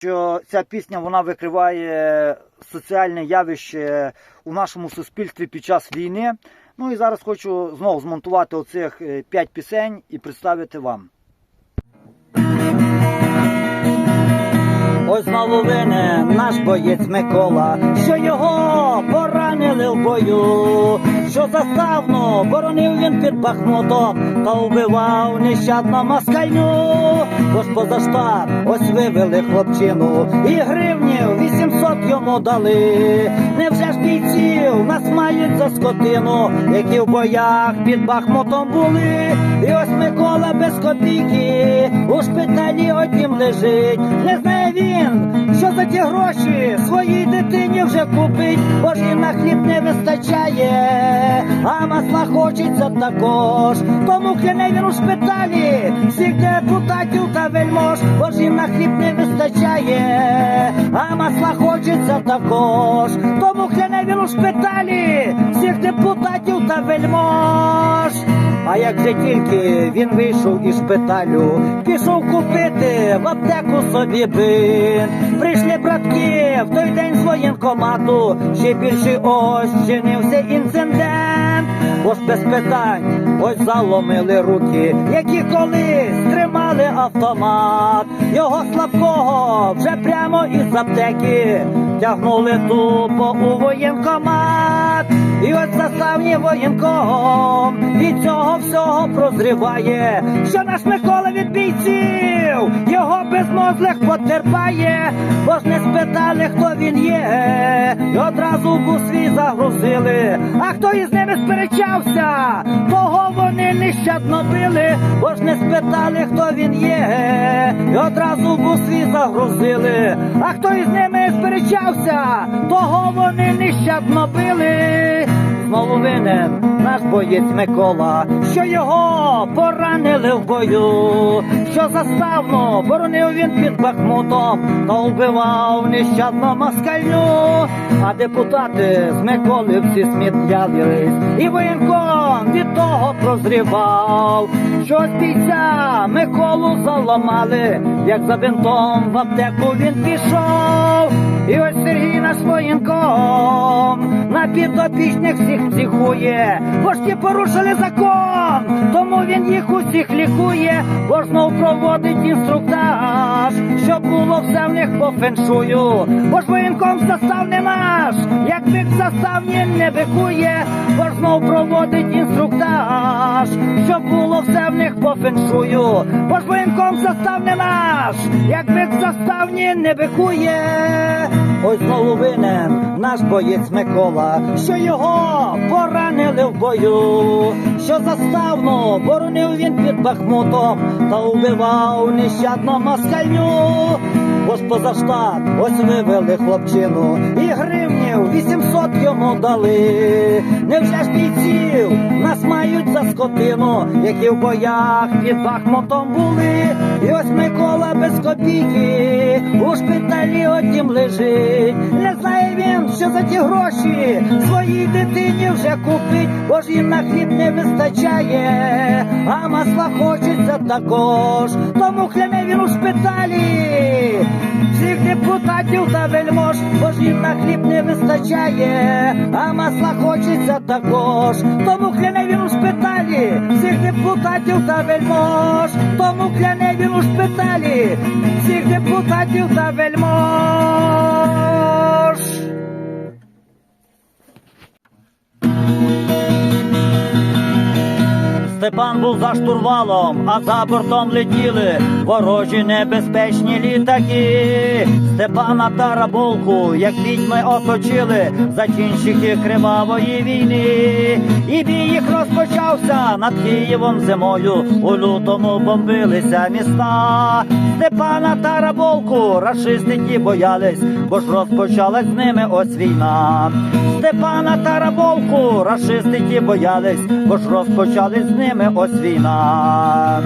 що ця пісня вона викриває соціальне явище у нашому суспільстві під час війни. Ну і зараз хочу знову змонтувати оцих е, п'ять пісень і представити вам. Ось знову винен наш боєць Микола, що його поранили в бою, що заставно боронив він під Бахмутом та вбивав нещадно москальню. Бо ж поза штаб ось вивели хлопчину, і гривнів 800 йому дали. Невже ж бійців нас мають за скотину, які в боях під Бахмутом були? І ось Микола без копійки у шпиталі однім лежить. Не знає він, що за ті гроші? Своїй дитині вже купить, бо ж їм на хліб не вистачає, а масла хочеться також. Тому він у шпиталі всіх депутатів та вельмож, бо ж їм на хліб не вистачає, а масла хочеться також. Тому він у шпиталі всіх депутатів та вельмож. А як же тільки він вийшов із шпиталю, пішов купити в аптеку собі бин. Прийшли братки в той день з воєнкомату, ще більше ось чинився інцидент. Бо ж без питань ось заломили руки, які колись тримали автомат. Його слабкого вже прямо із аптеки тягнули тупо у воєнкомат. І ось заставні воєнком від цього всього прозріває, що наш Микола від бійців його безмозлих потерпає, бо ж не спитали, хто він є, і одразу в свій загрузили. А хто із ними сперечався, того вони нещадно били, бо ж не спитали, хто він є, і одразу в свій загрузили. А хто із ними сперечався, того вони нещадно били. Знову наш боєць Микола, що його поранили в бою, що заставно боронив він під Бахмутом, та вбивав нещадно москалю. А депутати з Миколи всі сміялись, і воєнком від того прозрівав, що бійця Миколу заламали, як за бинтом в аптеку він пішов. І ось Сергій наш воєнком на підопічних всіх психує, бо порушили закон, тому він їх усіх лікує, бо ж знов проводить інструктаж, щоб було в них по феншую, бо ж застав не наш, як бик заставні не бикує, бо ж знов проводить інструктаж, щоб було в них по феншую, бо ж воєнком застав не наш, як бик заставні не бикує. Ось знову винен наш боєць Микола, що його поранили в бою, що заставно боронив він під Бахмутом та убивав нещадно москальню. Ось поза штат ось вивели хлопчину, і гривнів 800 йому дали. Невже ж бійців нас мають за скотину, які в боях під Бахмутом були, і ось Микола без копійки у шпиталі однім лежить. Не знає він, що за ті гроші своїй дитині вже купить, бо ж їм на хліб не вистачає, а масла хочеться також. Тому кляне він у шпиталі. Всіх депутатів та вельмож, хліб не вистачає, а масла хочеться також. Тому кляне він у шпиталі, всіх депутатів та вельмож, тому кляне він у шпиталі, всіх депутатів та вельмож. Степан був за штурвалом, а за бортом летіли ворожі небезпечні літаки. Степана та раболку, як відьми оточили зачинщики кривавої війни. І бій їх розпочався над Києвом зимою. У лютому бомбилися міста. Степана та раболку рашисти ті боялись, бо ж розпочалась з ними ось війна. Степана та раболку рашисти ті боялись, бо ж розпочались з ними ними ось війна.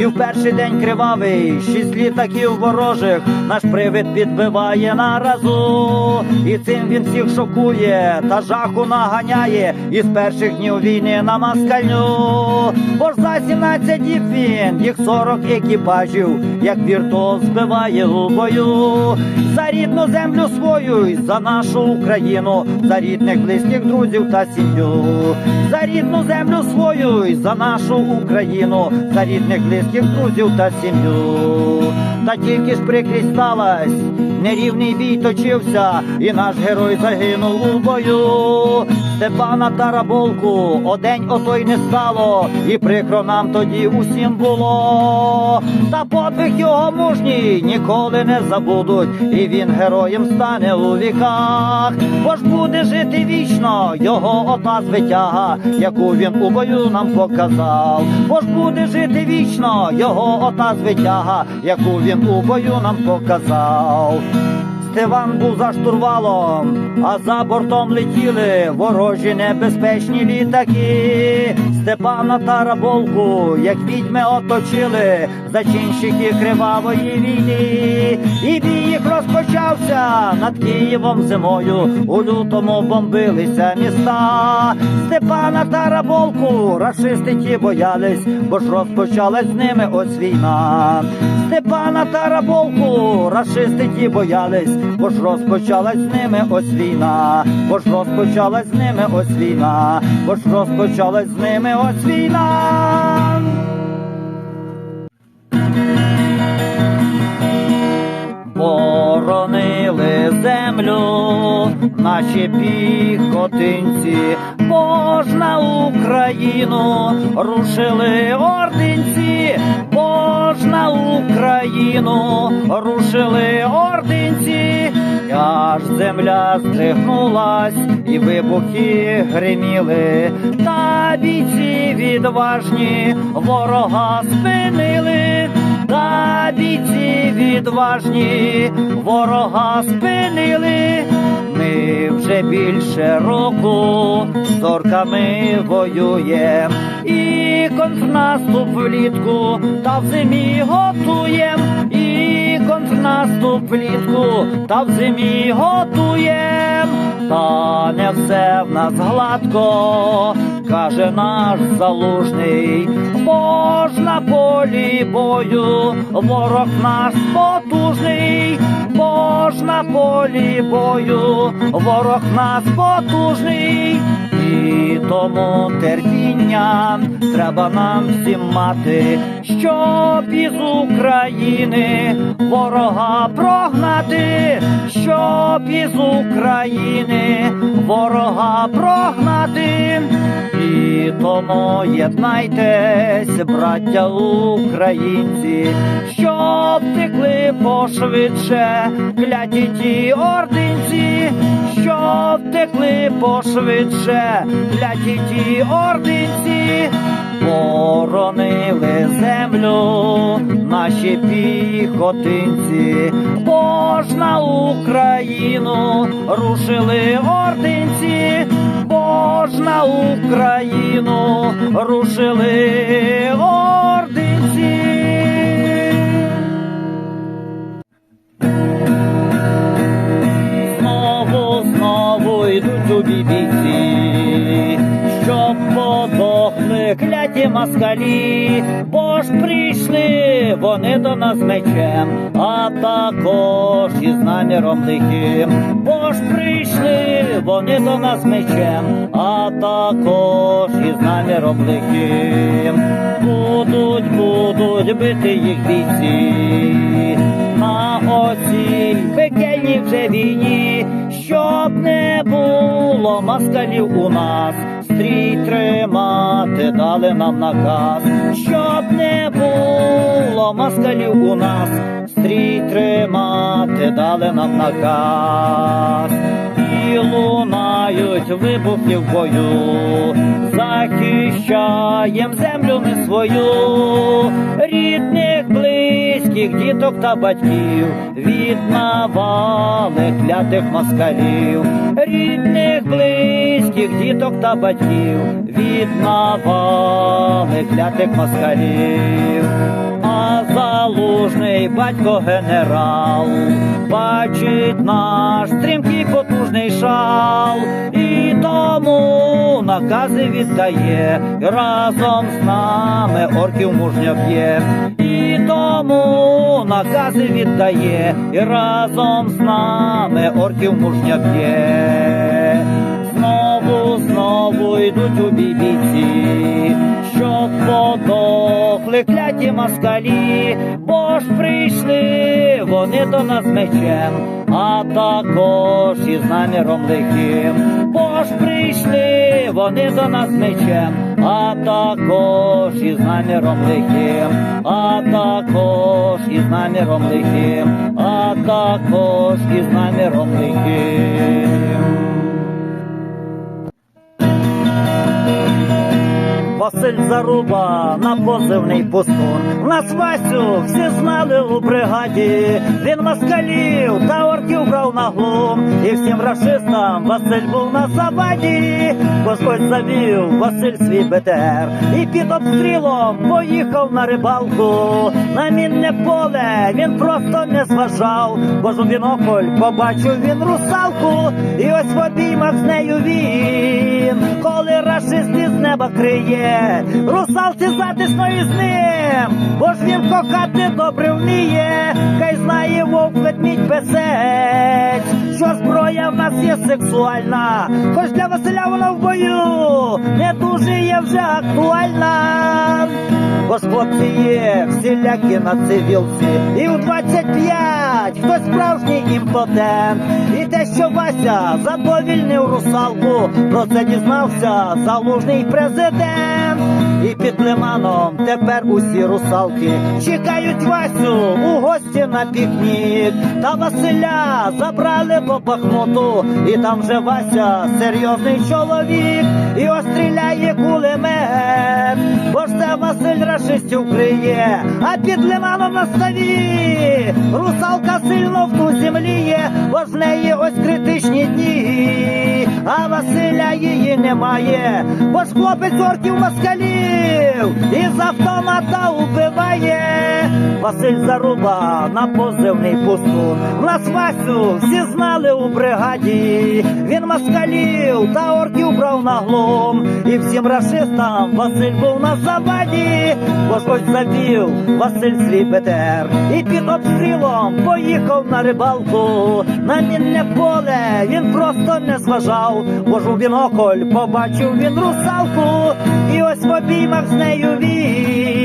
І в перший день кривавий, шість літаків ворожих, наш привид підбиває на разу. І цим він всіх шокує, та жаху наганяє із перших днів війни на москалю. Бо за 17 діб він, їх 40 екіпажів, як віртуоз збиває у бою. За рідну землю свою, і за нашу Україну, за рідних близьких друзів та сім'ю. За рідну землю свою, і за нашу Україну, за рідних близьких друзів та сім'ю. Та тільки ж прикрість сталась, нерівний бій точився, і наш герой загинув у бою. Степана Тараболку одень отой не стало, і прикро нам тоді усім було. Та подвиг його мужній ніколи не забудуть, і він героєм стане у віках. Бо ж буде жити вічно його ота звитяга, яку він у бою нам показав. Бо ж буде жити вічно його ота звитяга, яку він у бою нам показав. Степан був за штурвалом, а за бортом летіли ворожі небезпечні літаки. Степана Тараболку, як відьми оточили, зачинщики кривавої війни. І бій розпочався над Києвом зимою. У лютому бомбилися міста. Степана Тараболку, рашисти ті боялись, бо ж розпочалась з ними ось війна. Степана Тараболку, рашисти ті боялись, бо ж розпочалась з ними ось війна, бо ж розпочалась з ними ось війна, бо ж розпочалась з ними ось війна. Боронили землю наші піхотинці, бо ж на Україну рушили ординці, бо на Україну рушили ординці, аж земля здригнулась, і вибухи гриміли, та бійці відважні ворога спинили. Та бійці відважні ворога спинили. Ми вже більше року з орками воюєм, і контрнаступ влітку та в зимі готуєм, і контрнаступ влітку та в зимі готуєм. Та не все в нас гладко, каже наш залужний, бо ж на полі бою ворог наш потужний, бо ж на полі бою ворог нас потужний, тому терпіння треба нам всім мати, щоб із України ворога прогнати, щоб із України ворога прогнати. І тому єднайтесь, браття українці, щоб текли пошвидше кляті ті ординці, щоб текли пошвидше кляті ті ординці, боронили землю наші піхотинці, бо на Україну рушили ординці, бо на Україну рушили москалі, бо ж прийшли вони до нас мечем, а також із наміром лихим, бо ж прийшли вони до нас мечем, а також із наміром лихим. Будуть, будуть бити їх бійці. На оцій пекельній вже війні, щоб не було москалів у нас, стрій тримати дали нам наказ, щоб не було москалів у нас, стрій тримати дали нам наказ. І лунають вибухи в бою, захищаєм землю не свою, рідних, близьких, діток та батьків. Від навали клятих москалів, рідних, близьких, діток та батьків, віднавали клятих москалів. А залужний батько генерал бачить наш стрімкий потужний шал, і тому накази віддає, разом з нами орків мужньо б'є, і тому накази віддає, і разом з нами орків мужня б'є. Знову, знову йдуть у бій бійці, щоб подохли кляті москалі, бо ж прийшли вони до нас мечем, а також із наміром лихим, бо ж прийшли вони до нас мечем, а також із наміром лихим, а також із наміром лихим, а також із наміром лихим. Василь Заруба на позивний пустун. Нас Васю всі знали у бригаді. Він москалів та орків брав на глум. І всім рашистам Василь був на заваді. Господь завів Василь свій БТР. І під обстрілом поїхав на рибалку. На мінне поле він просто не зважав. Бо у бінокль побачив він русалку. І ось в обіймах з нею він. Коли рашисти з неба криє, русалці затисно із ним, бо ж він кохати добре вміє, хай знає вовк ведмідь песець, що зброя в нас є сексуальна, хоч для Василя вона в бою не дуже є вже актуальна. Бо ж хлопці є всілякі на цивілці, і у 25 хтось справжній імпотент. І те, що Вася задовільнив русалку, про це дізнався залужний президент. І під лиманом тепер усі русалки чекають Васю у гості на пікнік. Та Василя забрали до Бахмуту, і там вже Вася серйозний чоловік, і ось стріляє кулемет. Бо ж це Василь рашистів криє, а під лиманом на ставі русалка сильно в ту земліє, бо ж в неї ось критичні дні, а Василя її немає, бо ж хлопець орків москалів із автомата убиває. Василь Заруба на позивний пустун. В нас Васю всі знали у бригаді. Він москалів та орків брав на глум. І всім рашистам Василь був на заваді. Бо ж завів Василь свій БТР. І під обстрілом поїхав на рибалку. На мінне поле він просто не зважав. Бо ж у бінокль побачив він русалку. І ось в обіймах з нею він.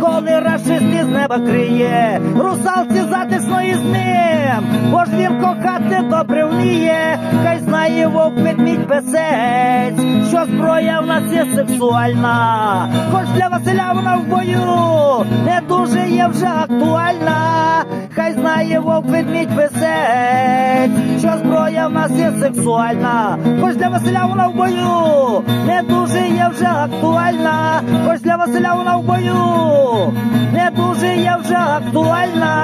Коли рашисти з неба криє, русалці затисно із ним, бо ж він кохати добре вміє, хай знає вовк ведмідь песець, що зброя в нас є сексуальна, хоч для Василя вона в бою не дуже є вже актуальна, хай знає вовк ведмідь песець, що зброя в нас є сексуальна, хоч для Василя вона в бою не дуже є вже актуальна, хоч для Василя вона в бою не дуже я вже актуальна.